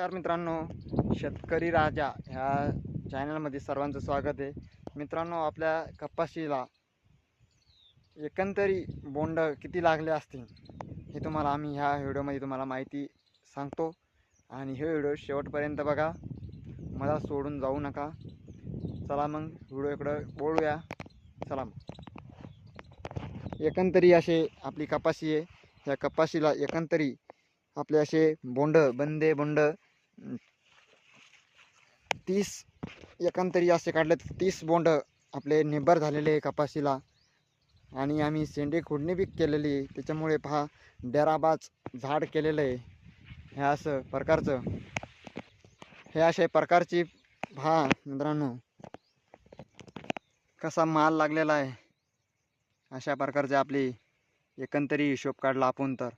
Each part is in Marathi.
नमस्कार मित्रांनो शेतकरी राजा ह्या चॅनलमध्ये सर्वांचं स्वागत आहे. मित्रांनो आपल्या कपाशीला एकंदरी बोंड किती लागले असतील हे तुम्हाला आम्ही ह्या व्हिडिओमध्ये तुम्हाला माहिती सांगतो. आणि हे व्हिडिओ शेवटपर्यंत बघा. मला सोडून जाऊ नका. चला मग व्हिडिओ इकडं बोलूया. चला मग. एकंदरी असे आपली कपाशी आहे. ह्या कपाशीला एकंदरी आपले असे बोंड बंदे बोंड तीस एकंदरी असे काढले तीस बोंड आपले निब्बर झालेले आहे कपाशीला. आणि आम्ही शेंडे खुडणी बी केलेली आहे. त्याच्यामुळे पहा डेराबाज झाड केलेलं आहे. हे असं प्रकारचं. हे अशा प्रकारची पहा मित्रांनो. कसा माल लागलेला आहे. अशा प्रकारचे आपली एकंदरी हिशोब काढला आपण तर.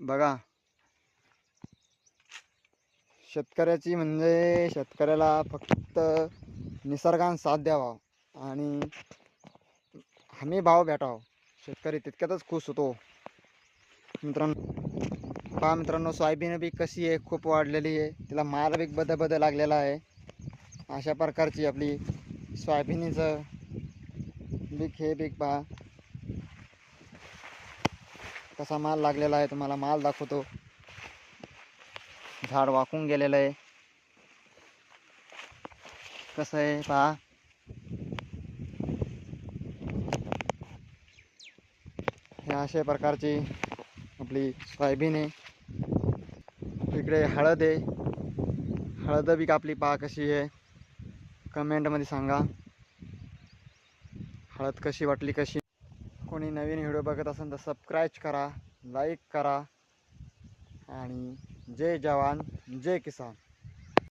बघा शेतकऱ्याची म्हणजे शेतकऱ्याला फक्त निसर्गान साथ द्यावा आणि हमी भाव भेटावा. शेतकरी तितक्यातच खुश होतो. मित्रांनो पहा मित्रांनो सोयाबीन बी कशी आहे? खूप वाढलेली आहे. तिला माल बी बद बद लागलेला आहे. अशा प्रकारची आपली सोयाबीनीचं बीक हे बीक पहा. कसा माल लागलेला आहे तुम्हाला माल दाखवतो. झाड वाकून गेलेलं आहे. कसं आहे पहा. हे अशा प्रकारची आपली सोयाबीन आहे. इकडे हळद आहे. हळद बी आपली पहा कशी आहे. कमेंटमध्ये सांगा. हळद कशी वाटली कशी? कोणी नवीन व्हिडिओ बघत असेल तर सबस्क्राईब करा लाईक करा. आणि जय जवान जय किसान।